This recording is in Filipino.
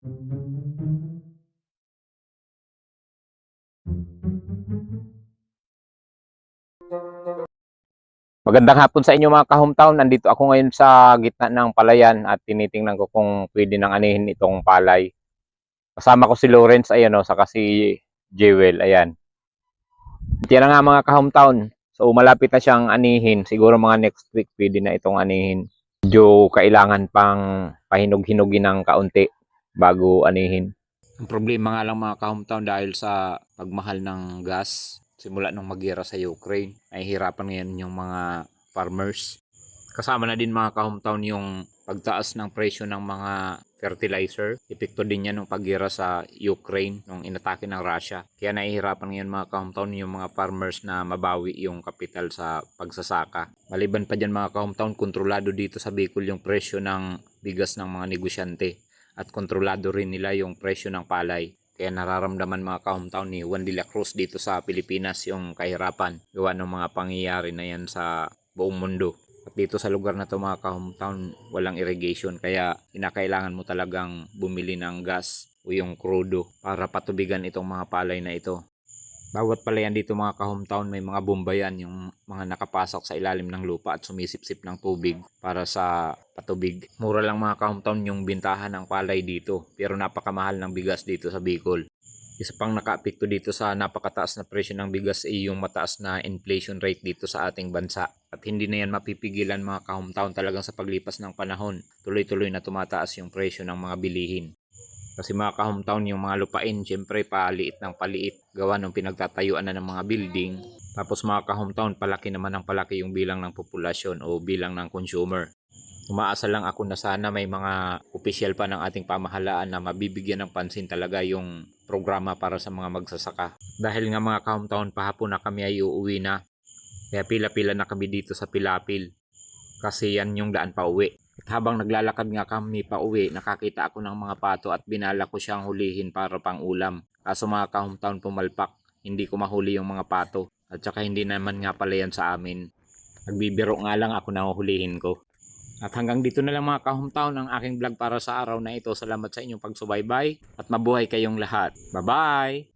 Magandang hapon sa inyo mga kahometown. Nandito ako ngayon sa gitna ng palayan at tinitingnan ko kung pwede nang anihin itong palay. Kasama ko si Lawrence, ayan o, saka si Jewel, ayan. Tira nga mga kahometown. So malapit na siyang anihin. Siguro mga next week pwede na itong anihin. Medyo kailangan pang pahinog-hinugin ng kaunti bago anihin. Ang problema nga lang mga ka-hometown dahil sa pagmahal ng gas simula nung magira sa Ukraine, ay hirapan ngayon yung mga farmers. Kasama na din mga ka-hometown yung pagtaas ng presyo ng mga fertilizer. Epekto din yan ng pagira sa Ukraine nung inatake ng Russia. Kaya nahihirapan ngayon mga ka-hometown yung mga farmers na mabawi yung kapital sa pagsasaka. Maliban pa dyan mga ka-hometown, kontrolado dito sa Bicol yung presyo ng bigas ng mga negosyante at kontrolado rin nila yung presyo ng palay. Kaya nararamdaman mga ka-hometown ni Juan de la Cruz dito sa Pilipinas yung kahirapan gawa ng mga pangyayari na yan sa buong mundo. At dito sa lugar na to mga ka-hometown walang irrigation kaya kinakailangan mo talagang bumili ng gas o yung krudo para patubigan itong mga palay na ito. Bawat palayan dito mga ka-hometown may mga bomba yan yung mga nakapasok sa ilalim ng lupa at sumisipsip ng tubig para sa patubig. Mura lang mga ka-hometown yung bintahan ng palay dito pero napakamahal ng bigas dito sa Bicol. Isa pang nakaapekto dito sa napakataas na presyo ng bigas ay yung mataas na inflation rate dito sa ating bansa. At hindi na yan mapipigilan mga ka-hometown talagang sa paglipas ng panahon. Tuloy-tuloy na tumataas yung presyo ng mga bilihin. Kasi mga ka-hometown yung mga lupain, syempre paliit ng paliit. Gawa ng pinagtatayuan na ng mga building. Tapos mga ka-hometown, palaki naman ng palaki yung bilang ng populasyon o bilang ng consumer. Umaasa lang ako na sana may mga opisyal pa ng ating pamahalaan na mabibigyan ng pansin talaga yung programa para sa mga magsasaka. Dahil nga mga ka-hometown, pahapon na kami ay uuwi na. Kaya pila-pila na kami dito sa Pilapil. Kasi yan yung daan pa uwi. At habang naglalakad nga kami pa uwi, nakakita ako ng mga pato at binala ko siyang hulihin para pang ulam. Kaso mga ka-hometown pumalpak, hindi ko mahuli yung mga pato. At saka hindi naman nga pala yan sa amin. Nagbibiro nga lang ako na huhulihin ko. At hanggang dito na lang mga ka-hometown ang aking vlog para sa araw na ito. Salamat sa inyong pagsubaybay at mabuhay kayong lahat. Bye-bye!